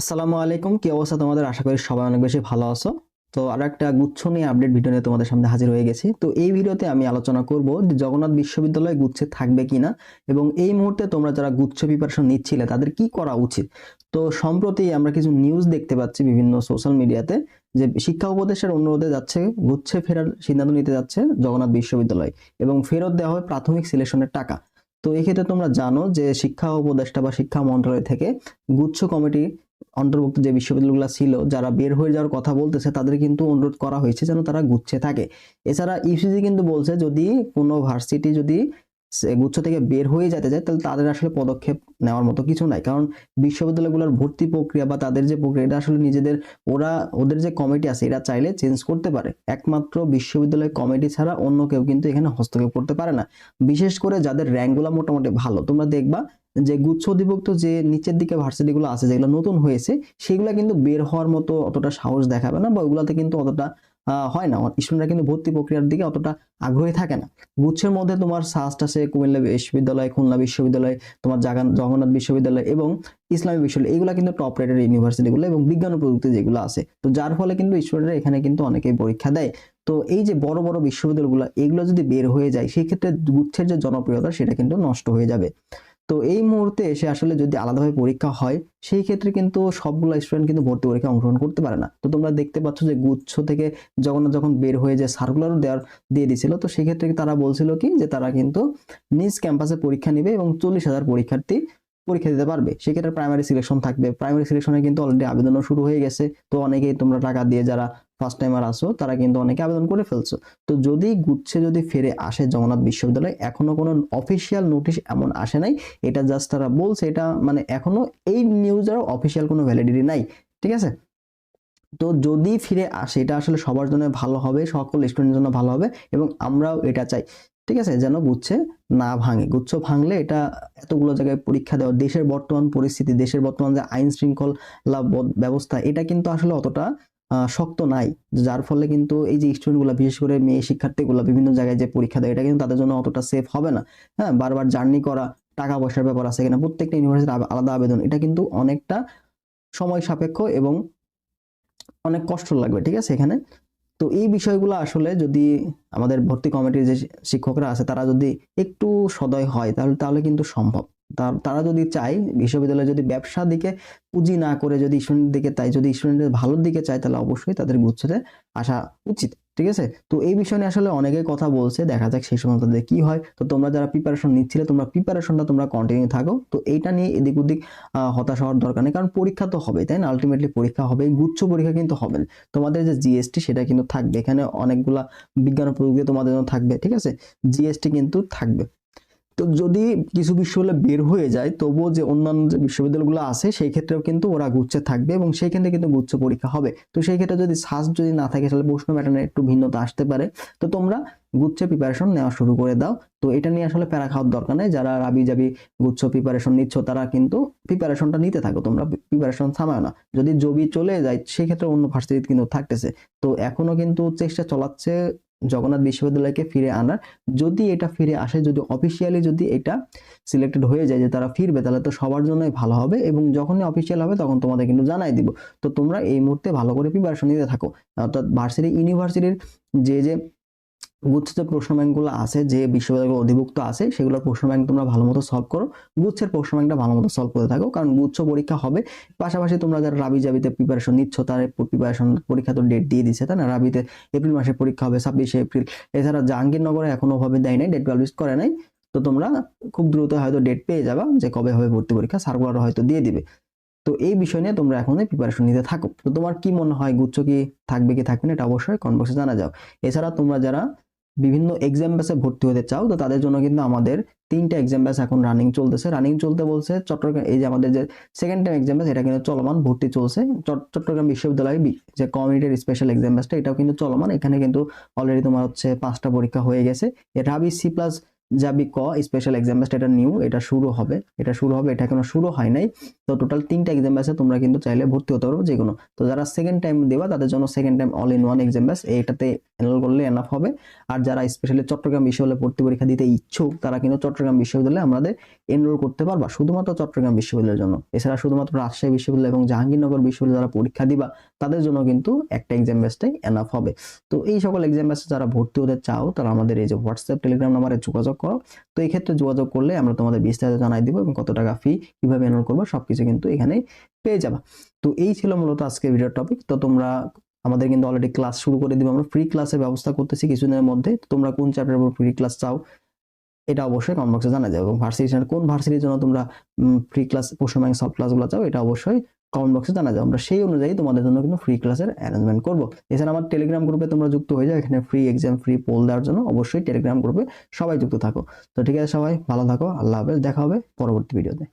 আসসালামু আলাইকুম। কি অবস্থা তোমাদের? আশা করি সবাই অনেক বেশি ভালো আছো। তো আর একটা গুচ্ছ নিয়ে আপডেট ভিডিও নিয়ে তোমাদের সামনে হাজির হয়ে গেছি। তো এই ভিডিওতে আমি আলোচনা করব যে জগন্নাথ বিশ্ববিদ্যালয় গুচ্ছে থাকবে কিনা এবং এই মুহূর্তে তোমরা যারা গুচ্ছ প্রিপারেশন নিচ্ছিলে তাদের কি করা উচিত? তো সম্প্রতি আমরা কিছু নিউজ দেখতে পাচ্ছি বিভিন্ন সোশ্যাল মিডিয়াতে যে শিক্ষা উপদেশের অনুরোধে যাচ্ছে, গুচ্ছে ফেরার সিদ্ধান্ত নিতে যাচ্ছে জগন্নাথ বিশ্ববিদ্যালয় এবং ফেরত দেওয়া হয় প্রাথমিক সিলেকশনের টাকা। তো এক্ষেত্রে তোমরা জানো যে শিক্ষা উপদেষ্টা বা শিক্ষা মন্ত্রণালয় থেকে গুচ্ছ কমিটি অন্তর্ভুক্ত যে বিশ্ববিদ্যালয়গুলো ছিল, যারা বের হয়ে যাওয়ার কথা বলতেছে, তাদের কিন্তু অনুরোধ করা হয়েছে যেন তারা গুচ্ছে থাকে। এছাড়া ইউসিসি কিন্তু বলছে যদি কোনো ভার্সিটি যদি গুচ্ছ থেকে বের হয়ে যেতে চায়, তাহলে তাদের আসলে পদক্ষেপ নেওয়ার মতো কিছু নাই। কারণ বিশ্ববিদ্যালয়গুলোর ভর্তি প্রক্রিয়া বা তাদের যে প্রক্রিয়া এটা আসলে নিজেদের, ওরা, ওদের যে কমিটি আছে, এরা চাইলে চেঞ্জ করতে পারে। একমাত্র বিশ্ববিদ্যালয় কমিটি ছাড়া অন্য কেউ কিন্তু এখানে হস্তক্ষেপ করতে পারে না। বিশেষ করে যাদের র্যাঙ্কগুলো মোটামুটি ভালো, তোমরা দেখবা যে গুচ্ছ অধিভুক্ত যে নিচের দিকে ভার্সিটিগুলো আছে, যেগুলো নতুন হয়েছে, সেগুলো কিন্তু বের হওয়ার মতো অতটা সাহস দেখাবে না বা ওগুলাতে কিন্তু অতটা হয় না। স্টুডেন্টরা কিন্তু ভর্তি প্রক্রিয়ার দিকে অতটা আগ্রহী থাকে না। গুচ্ছের মধ্যে তোমার সাস্ট আছে, কুমিল্লা বিশ্ববিদ্যালয়, খুলনা বিশ্ববিদ্যালয়, তোমার জাগান, জগন্নাথ বিশ্ববিদ্যালয় এবং ইসলামী বিশ্ববিদ্যালয়, এগুলো কিন্তু টপ রেটেড ইউনিভার্সিটিগুলো এবং বিজ্ঞান ও প্রযুক্তি যেগুলো আছে। তো যার ফলে কিন্তু স্টুডেন্টরা এখানে কিন্তু অনেকেই পরীক্ষা দেয়। তো এই যে বড় বড় বিশ্ববিদ্যালয়গুলো, এগুলো যদি বের হয়ে যায়, সেক্ষেত্রে গুচ্ছের যে জনপ্রিয়তা, সেটা কিন্তু নষ্ট হয়ে যাবে। তো এই মুহূর্তে এসে আসলে যদি আলাদাভাবে পরীক্ষা হয়, সেই ক্ষেত্রে কিন্তু সবগুলো স্টুডেন্ট কিন্তু ভর্তি পরীক্ষা অংশগ্রহণ করতে পারে না। তো তোমরা দেখতে পাচ্ছ যে গুচ্ছ থেকে জগন্নাথ যখন বের হয়ে যে সার্কুলারও দেওয়ার দিয়ে দিছিল। তো সেই ক্ষেত্রে তারা বলছিল কি যে তারা কিন্তু নিজ ক্যাম্পাসে পরীক্ষা নেবে এবং চল্লিশ হাজার পরীক্ষার্থী পরীক্ষা দিতে পারবে। সেক্ষেত্রে প্রাইমারি সিলেকশন থাকবে। প্রাইমারি সিলেকশনে কিন্তু অলরেডি আবেদনও শুরু হয়ে গেছে। তো অনেকেই তোমরা টাকা দিয়ে যারা ফার্স্ট টাইমার আসো তারা কিন্তু অনেকে আবেদন করে ফেলছো। তো যদি গুচ্ছে যদি ফিরে আসে জগন্নাথ বিশ্ববিদ্যালয়, এখনও কোনো অফিসিয়াল নোটিশ এমন আসে নাই। এটা জাস্ট তারা বলছে, এটা মানে এখনও এই নিউজেরও অফিসিয়াল কোনো ভ্যালিডিটি নাই, ঠিক আছে? তো যদি ফিরে আসে, এটা আসলে সবার জন্য ভালো হবে, সকল স্টুডেন্টের জন্য ভালো হবে, এবং আমরাও এটা চাই, ঠিক আছে? যেন গুচ্ছে না ভাঙে। গুচ্ছ ভাঙলে এটা এতগুলো জায়গায় পরীক্ষা দেওয়া, দেশের বর্তমান পরিস্থিতি, দেশের বর্তমান যে আইন শৃঙ্খলা ব্যবস্থা, এটা কিন্তু আসলে অতটা শক্ত নাই, যার ফলে কিন্তু এই যে স্টুডেন্টগুলো বিশেষ করে মেয়ে শিক্ষার্থীগুলো বিভিন্ন জায়গায় যে পরীক্ষা দেয়, এটা কিন্তু তাদের জন্য অতটা সেফ হবে না। হ্যাঁ বারবার জার্নি করা, টাকা পয়সার ব্যাপার আছে এখানে প্রত্যেকটা ইউনিভার্সিটির আলাদা আবেদন, এটা কিন্তু অনেকটা সময় সাপেক্ষ এবং অনেক কষ্ট লাগবে, ঠিক আছে এখানে? তো এই বিষয়গুলো আসলে যদি আমাদের ভর্তি কমিটির যে শিক্ষকরা আছে, তারা যদি একটু সদয় হয়, তাহলে তাহলে কিন্তু সম্ভব। তার- যদি চায়, বিশ্ববিদ্যালয়ে যদি ব্যবসা দিকে পুঁজি না করে যদি স্টুডেন্ট দিকে তাই, যদি স্টুডেন্টের ভালোর দিকে চায়, তাহলে অবশ্যই তাদের গুচ্ছতে আসা উচিত, ঠিক আছে? তো এই বিষয় নিয়ে আসলে অনেকেই কথা বলছে, দেখা যাক সেই সময় তাদের কি হয়। তো তোমরা যারা প্রিপারেশন নিচ্ছিলে, তোমরা প্রিপারেশনটা তোমরা কন্টিনিউ থাকো। তো এইটা নিয়ে এদিক ওদিক হতাশ হওয়ার দরকার নেই, কারণ পরীক্ষা তো হবে তাই না? আলটিমেটলি পরীক্ষা হবে গুচ্ছ পরীক্ষা কিন্তু হবে না। তোমাদের যে জিএসটি সেটা কিন্তু থাকবে, এখানে অনেকগুলা বিজ্ঞান প্রযুক্তি তোমাদের জন্য থাকবে, ঠিক আছে? জিএসটি কিন্তু থাকবে। তো যদি কিছু বিশ্ববিদ্যালয় বের হয়ে যায়, তবুও যে অন্যান্য যে বিশ্ববিদ্যালয়গুলো আছে, সেই ক্ষেত্রেও কিন্তু ওরা গুচ্ছে থাকবে এবং সেই ক্ষেত্রে কিন্তু গুচ্ছ পরীক্ষা হবে। তো সেই ক্ষেত্রে যদি সাস যদি না থাকে, তাহলে প্রশ্ন প্যাটার্নে একটু ভিন্নতা আসতে পারে। তো তোমরা গুচ্ছে প্রিপারেশন নেওয়া শুরু করে দাও। তো এটা নিয়ে আসলে প্যারা খাওয়ার দরকার নেই। যারা রাবি যাবি গুচ্ছ প্রিপারেশন নিচ্ছ, তারা কিন্তু প্রিপারেশনটা নিতে থাকো। তোমরা প্রিপারেশন থামায় না। যদি জবি চলে যায়, সেক্ষেত্রে অন্য ভার্সিটি কিন্তু থাকতেছে। তো এখনও কিন্তু চেষ্টা চলাচ্ছে জগন্নাথ বিশ্ববিদ্যালয়কে ফিরে আনার। যদি এটা ফিরে আসে, যদি অফিসিয়ালি যদি এটা সিলেক্টেড হয়ে যায় যে তারা ফিরবে, তাহলে তো সবার জন্যই ভালো হবে এবং যখনই অফিসিয়াল হবে তখন তোমাদের কিন্তু জানাই দিব। তো তোমরা এই মুহূর্তে ভালো করে প্রিপারেশন নিতে থাকো। অর্থাৎ ভার্সিটি ইউনিভার্সিটির যে যে গুচ্ছের যে প্রশ্ন ব্যাংকগুলো আছে, যে বিশ্ববিদ্যালয়গুলো অধিভুক্ত আছে সেগুলোর প্রশ্ন ব্যাংক তোমরা ভালো মতো সলভ করো। গুচ্ছের প্রশ্ন ব্যাংকটা ভালো মতো সলভ করে থাকো, কারণ গুচ্ছ পরীক্ষা হবে। পাশাপাশি তোমরা যারা রাবি জাবিতে প্রিপারেশন নিচ্ছ, তার প্রিপারেশন পরীক্ষা তো ডেট দিয়ে দিচ্ছে তাই না? রাবিতে এপ্রিল মাসে পরীক্ষা হবে, ছাব্বিশে এপ্রিল। এছাড়া জাহাঙ্গীরনগরে এখনও ভাবে দেয় নাই ডেট পাবলিশ করে নাই। তো তোমরা খুব দ্রুত হয়তো ডেট পেয়ে যাবা যে কবে হবে ভর্তি পরীক্ষা সার্কুলার হয়তো দিয়ে দিবে। তো এই বিষয় নিয়ে তোমরা এখন প্রিপারেশন নিতে থাকো। তো তোমার কি মনে হয়, গুচ্ছ কি থাকবে কি থাকবে না, এটা অবশ্যই বক্সে জানা যাও। এছাড়া তোমরা যারা বিভিন্ন এক্সাম ব্যাচে ভর্তি হতে চাও, তো তাদের জন্য কিন্তু আমাদের তিনটা এক্সাম ব্যাচ এখন রানিং চলতেছে। রানিং চলতে বলছে চট্টগ্রাম, এই যে আমাদের যে সেকেন্ড টাইম এক্সাম ব্যাচ এটা কিন্তু চলমান, ভর্তি চলছে। চট্টগ্রাম বিশ্ববিদ্যালয় যে কমিউনিটির স্পেশাল এক্সাম ব্যাচটা এটাও কিন্তু চলমান। এখানে কিন্তু অলরেডি তোমার হচ্ছে পাঁচটা পরীক্ষা হয়ে গেছে। রাবি সি প্লাস যাবি ক স্পেশাল এক্সাম এটা নিউ, এটা শুরু হবে। এটা শুরু হবে, এটা এখনও শুরু হয় নাই। তো টোটাল তিনটা এক্সাম ব্যাচে তোমরা কিন্তু চাইলে ভর্তি হতে পারো যে কোনো তো যারা সেকেন্ড টাইম দেবা, তাদের জন্য second time all in one exam batch এইটাতে এনরোল করলে এনাফ হবে। আর যারা স্পেশালি চট্টগ্রাম বিশ্ববিদ্যালয়ে ভর্তি পরীক্ষা দিতে ইচ্ছুক, তারা কিন্তু চট্টগ্রাম বিশ্ববিদ্যালয়ে আমাদের এনরোল করতে পারবা। শুধুমাত্র চট্টগ্রাম বিশ্ববিদ্যালয়ের জন্য। এছাড়া শুধুমাত্র রাজশাহী বিশ্ববিদ্যালয় এবং জাহাঙ্গীরনগর বিশ্ববিদ্যালয়ে যারা পরীক্ষা দিবা তাদের জন্য কিন্তু একটা এক্সাম ব্যাচটাই এনাফ হবে। তো এই সকল এক্সাম ব্যাচে যারা ভর্তি হতে চাও, তারা আমাদের এই যে হোয়াটসঅ্যাপ টেলিগ্রাম নাম্বারে যোগাযোগ করো। তো এই ক্ষেত্রে যোগাযোগ করলে আমরা তোমাদের বিস্তারিত জানাই দিব এবং কত টাকা ফি কীভাবে এনরোল করব, সবকিছু কিন্তু এখানেই পেয়ে যাবা। তো এই ছিল মূলত আজকের ভিডিও টপিক তো তোমরা, আমাদের কিন্তু অলরেডি ক্লাস শুরু করে দিব। আমরা ফ্রি ক্লাসের ব্যবস্থা করতেছি কিছুদিনের মধ্যে। তোমরা কোন চ্যাপ্টারের উপর ফ্রি ক্লাস চাও, এটা অবশ্যই কমেন্ট বক্সে জানা যাবে। এবং ভার্সিটি কোন ভার্সিটির জন্য তোমরা ফ্রি ক্লাস ব্যাংক সব ক্লাসগুলো চাও, এটা অবশ্যই কমেন্ট বক্সে জানা যায়। আমরা সেই অনুযায়ী তোমাদের জন্য কিন্তু ফ্রি ক্লাসের অ্যারেঞ্জমেন্ট করব। এছাড়া আমার টেলিগ্রাম গ্রুপে তোমরা যুক্ত হয়ে যাও। এখানে ফ্রি এক্সাম ফ্রি পোল দেওয়ার জন্য অবশ্যই টেলিগ্রাম গ্রুপে সবাই যুক্ত থাকো। তো ঠিক আছে সবাই, ভালো থাকো, আল্লাহ হাফেজ। দেখা হবে পরবর্তী ভিডিওতে